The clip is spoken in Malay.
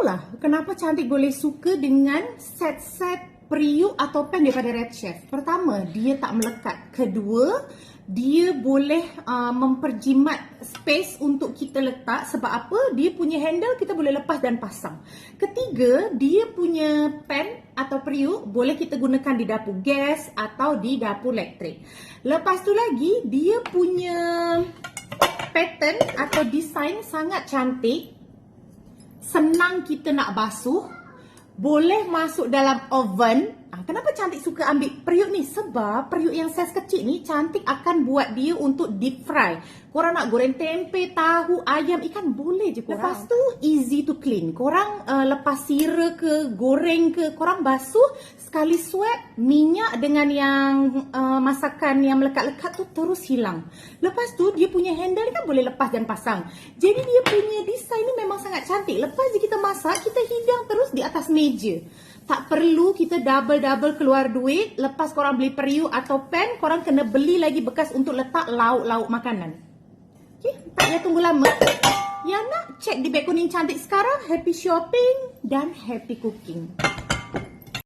tahulah kenapa cantik boleh suka dengan set-set periuk atau pen daripada Red Chef. Pertama, dia tak melekat. Kedua, dia boleh uh, memperjimat space untuk kita letak sebab apa? Dia punya handle kita boleh lepas dan pasang. Ketiga, dia punya pen atau periuk boleh kita gunakan di dapur gas atau di dapur elektrik. Lepas tu lagi, dia punya pattern atau design sangat cantik senang kita nak basuh, boleh masuk dalam oven. Ah, kenapa cantik suka ambil periuk ni? Sebab periuk yang saiz kecil ni cantik akan buat dia untuk deep fry. Korang nak goreng tempe, tahu, ayam, ikan boleh je korang. Lepas tu easy to clean. Korang uh, lepas sira ke, goreng ke, korang basuh sekali sweat minyak dengan yang uh, masakan yang melekat-lekat tu terus hilang. Lepas tu dia punya handle ni kan boleh lepas dan pasang. Jadi dia punya design ni memang sangat cantik. Lepas je kita masak, kita hidang terus di atas meja. Tak perlu kita double-double keluar duit. Lepas korang beli periuk atau pen, korang kena beli lagi bekas untuk letak lauk-lauk makanan. Okay, tak payah tunggu lama. Yang nak check di beg kuning cantik sekarang, happy shopping dan happy cooking.